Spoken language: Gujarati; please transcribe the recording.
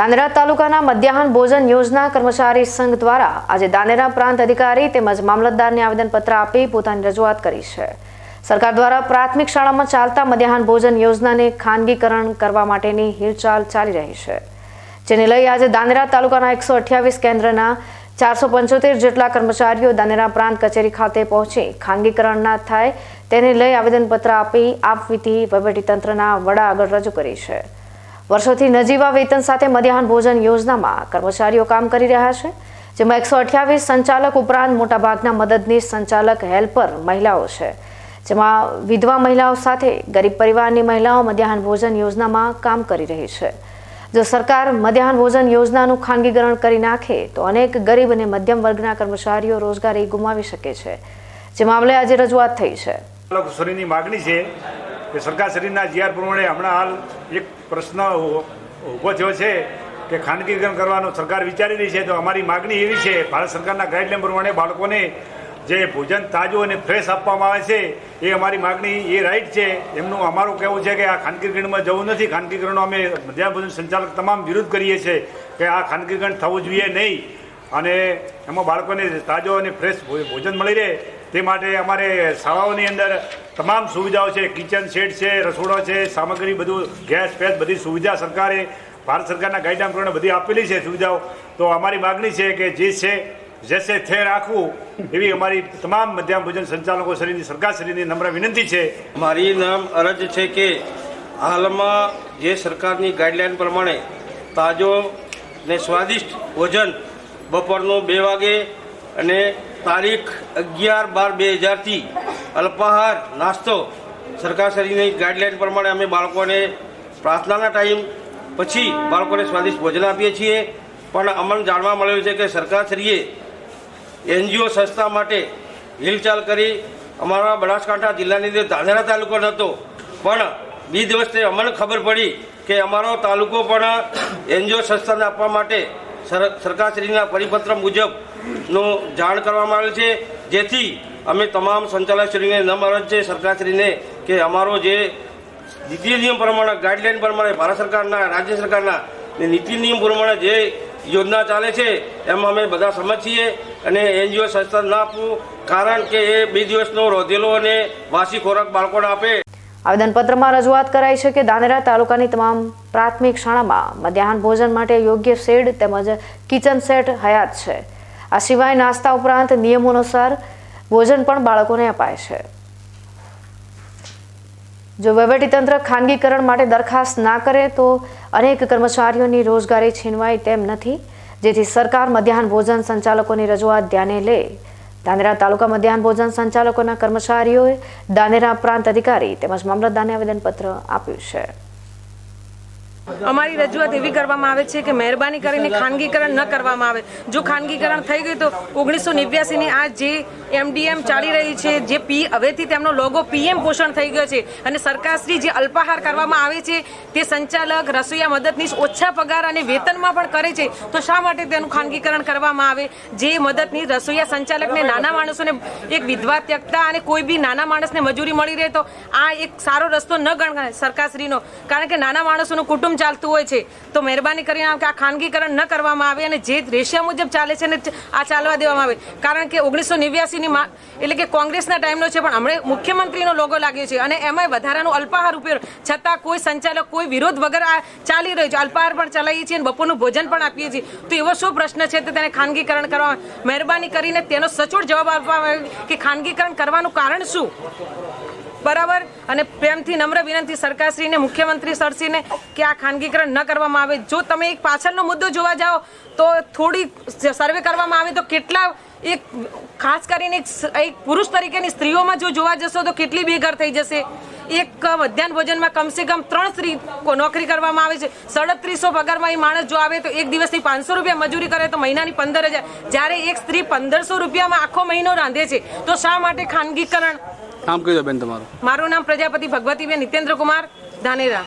ધાનેરા તાલુકાના મધ્યાહન ભોજન યોજના કર્મચારી સંઘ દ્વારા આજે દાનેરા પ્રાંત અધિકારી તેમજ મામલતદારને આવેદનપત્ર આપી પોતાની રજૂઆત કરી છે. સરકાર દ્વારા પ્રાથમિક શાળામાં ચાલતા મધ્યાહન ભોજન યોજનાને ખાનગીકરણ કરવા માટેની હિલચાલ ચાલી રહી છે. જેને લઈ આજે દાનેરા તાલુકાના એકસો અઠ્યાવીસ કેન્દ્રના ચારસો પંચોતેર જેટલા કર્મચારીઓ દાનેરા પ્રાંત કચેરી ખાતે પહોંચી ખાનગીકરણ ના થાય તેને લઈ આવેદનપત્ર આપી આપવીતી વહીવટીતંત્રના વડા આગળ રજૂ કરી છે. વર્ષોથી નજીવા વેતન સાથે મધ્યાહન ભોજન યોજનામાં કર્મચારીઓ કામ કરી રહ્યા છે, જેમાં એકસો અઠ્યાવીસ સંચાલક ઉપરાંત મોટાભાગના મદદનીશ સંચાલક, હેલ્પર મહિલાઓ છે, જેમાં વિધવા મહિલાઓ સાથે ગરીબ પરિવારની મહિલાઓ મધ્યાહન ભોજન યોજનામાં કામ કરી રહી છે. જો સરકાર મધ્યાહન ભોજન યોજનાનું ખાનગીકરણ કરી નાખે, તો અનેક ગરીબ અને મધ્યમ વર્ગના કર્મચારીઓ રોજગારી ગુમાવી શકે છે. જે મામલે આજે રજૂઆત થઈ છે. માગણી છે કે સરકાર શરીરના જીઆર પ્રમાણે હમણાં હાલ એક પ્રશ્ન ઊભો થયો છે કે ખાનગીકરણ કરવાનો સરકાર વિચારી રહી છે. તો અમારી માગણી એવી છે, ભારત સરકારના ગાઈડલાઈન પ્રમાણે બાળકોને જે ભોજન તાજું અને ફ્રેશ આપવામાં આવે છે, એ અમારી માગણી એ રાઈટ છે. એમનું અમારું કહેવું છે કે આ ખાનગીકરણમાં જવું નથી. ખાનગીકરણનો અમે મધ્યાહન ભોજન સંચાલક તમામ વિરોધ કરીએ છીએ કે આ ખાનગીકરણ થવું જોઈએ નહીં. અને એમાં બાળકોને તાજો અને ફ્રેશ ભોજન મળી રહે. તે માટે અમારે શાળાઓની અંદર તમામ સુવિધાઓ છે કિચન સેટ છે, રસોડો છે, સામગ્રી બધું ગેસ ફેસ બધી સુવિધા સરકારે, ભારત સરકારના ગાઈડલાઈન પ્રમાણે બધી આપેલી છે સુવિધાઓ. તો અમારી માગણી છે કે જે છે જેસે થે રાખવું. એવી અમારી તમામ મધ્યાહન ભોજન સંચાલકો શ્રીની, સરકાર શ્રીની નમ્ર વિનંતી છે. મારી નામ અરજ છે કે હાલમાં જે સરકારની ગાઈડલાઈન પ્રમાણે તાજો ને સ્વાદિષ્ટ ભોજન બપોરનું બે વાગે અને તારીખ અગિયાર બાર બે હજારથી અલ્પાહાર નાસ્તો. સરકારશ્રીની ગાઈડલાઇન પ્રમાણે અમે બાળકોને પ્રાર્થનાના ટાઈમ પછી બાળકોને સ્વાદિષ્ટ ભોજન આપીએ છીએ. પણ અમને જાણવા મળ્યું છે કે સરકારશ્રીએ એનજીઓ સંસ્થા માટે હિલચાલ કરી. અમારા બનાસકાંઠા જિલ્લાની અંદર ધાનેરા તાલુકો નહોતો પણ બે દિવસથી અમને ખબર પડી કે અમારો તાલુકો પણ એનજીઓ સંસ્થાને આપવા માટે સરકારશ્રીના પરિપત્ર મુજબનું જાણ કરવામાં આવેલ છે. જેથી અમે તમામ સંચાલકશ્રીને નમ અરજ છે સરકારશ્રીને કે અમારો જે નીતિ નિયમ પ્રમાણે, ગાઈડલાઈન પ્રમાણે ભારત સરકારના, રાજ્ય સરકારના નીતિ નિયમ પ્રમાણે જે યોજના ચાલે છે, એમાં અમે બધા સમજ છીએ અને એનજીઓ સંસ્થા ના આપવું કારણ કે એ બે દિવસનો રોધેલો અને વાસી ખોરાક બાળકોને આપે. આવેદનપત્રમાં રજૂઆત કરાઈ છે કે ધાનેરા તાલુકાની તમામ પ્રાથમિક શાળામાં મધ્યાહન ભોજન માટે યોગ્ય શેડ તેમજ કિચન સેટ હયાત છે. આ સિવાય નાસ્તા ઉપરાંત નિયમો અનુસાર ભોજન પણ બાળકોને અપાય છે. જો વહીવટીતંત્ર ખાનગીકરણ માટે દરખાસ્ત ના કરે તો અનેક કર્મચારીઓની રોજગારી છીનવાય તેમ નથી. જેથી સરકાર મધ્યાહન ભોજન સંચાલકોની રજૂઆત ધ્યાને લે. ધાનેરા તાલુકા મધ્યાહન ભોજન સંચાલકોના કર્મચારીઓએ ધાનેરા પ્રાંત અધિકારી તેમજ મામલતદારને આવેદનપત્ર આપ્યું છે. અમારી રજૂઆત એવી કરવામાં આવે છે કે મહેરબાની કરીને ખાનગીકરણ ન કરવામાં આવે. જો ખાનગીકરણ થઈ ગયું તો ઓગણીસો નેવ્યાસીની આ જે એમડીએમ ચાલી રહી છે. જે પી હવેથી તેમનો લોગો પીએમ પોષણ થઈ ગયો છે. અને સરકારશ્રી જે અલ્પાહાર કરવામાં આવે છે, તે સંચાલક રસોઈયા મદદનીશ ઓછા પગાર અને વેતનમાં પણ કરે છે. તો શા માટે તેનું ખાનગીકરણ કરવામાં આવે? જે મદદની રસોઈયા સંચાલકને નાના માણસોને એક વિધવા ત્યક્તા અને કોઈ બી નાના માણસને મજૂરી મળી રહે તો આ એક સારો રસ્તો ન ગણાય સરકારશ્રીનો. કારણ કે નાના માણસોનું કુટુંબ ચાલતું હોય છે. તો મહેરબાની કરીને આ ખાનગીકરણ ન કરવામાં આવે અને જે રેશિયા મુજબ ચાલે છે ને આ ચાલવા દેવામાં આવે. કારણ કે ઓગણીસો નેવ્યાસીની માં એટલે કે કોંગ્રેસના ટાઈમનો છે, પણ હમણાં મુખ્યમંત્રીનો લોગો લાગ્યો છે. અને એમાંય વધારાનો અલ્પાહાર ઉપયોગ છતાં કોઈ સંચાલક, કોઈ વિરોધ વગર આ ચાલી રહ્યો છે. અલ્પાહાર પણ ચલાવીએ છીએ અને બપોરનું ભોજન પણ આપીએ છીએ. તો એવો શું પ્રશ્ન છે તો તેને ખાનગીકરણ કરવા મહેરબાની કરીને તેનો સચોટ જવાબ આપવામાં આવે કે ખાનગીકરણ કરવાનું કારણ શું? બરાબર? અને પ્રેમથી નમ્ર વિનંતી સરકારશ્રીને, મુખ્યમંત્રી સરશ્રીને કે આ ખાનગીકરણ ન કરવામાં આવે. જો તમે એક પાછળનો મુદ્દો જોવા જાઓ, તો થોડી સર્વે કરવામાં આવે તો કેટલા એક ખાસ કરીને એક પુરુષ તરીકેની સ્ત્રીઓમાં જો જોવા જશો તો કેટલી બેઘર થઈ જશે? એક મધ્યાહન ભોજનમાં કમસે કમ ત્રણ સ્ત્રી નોકરી કરવામાં આવે છે. સાડત્રીસો પગારમાં એ માણસ જો આવે તો એક દિવસની પાંચસો રૂપિયા મજૂરી કરે તો મહિનાની પંદર હજાર. જ્યારે એક સ્ત્રી પંદરસો રૂપિયામાં આખો મહિનો રાંધે છે તો શા માટે ખાનગીકરણ? નામ દો બેન તમારું. મારું નામ પ્રજાપતિ ભગવતીબેન નિતેન્દ્ર કુમાર ધાનેરા.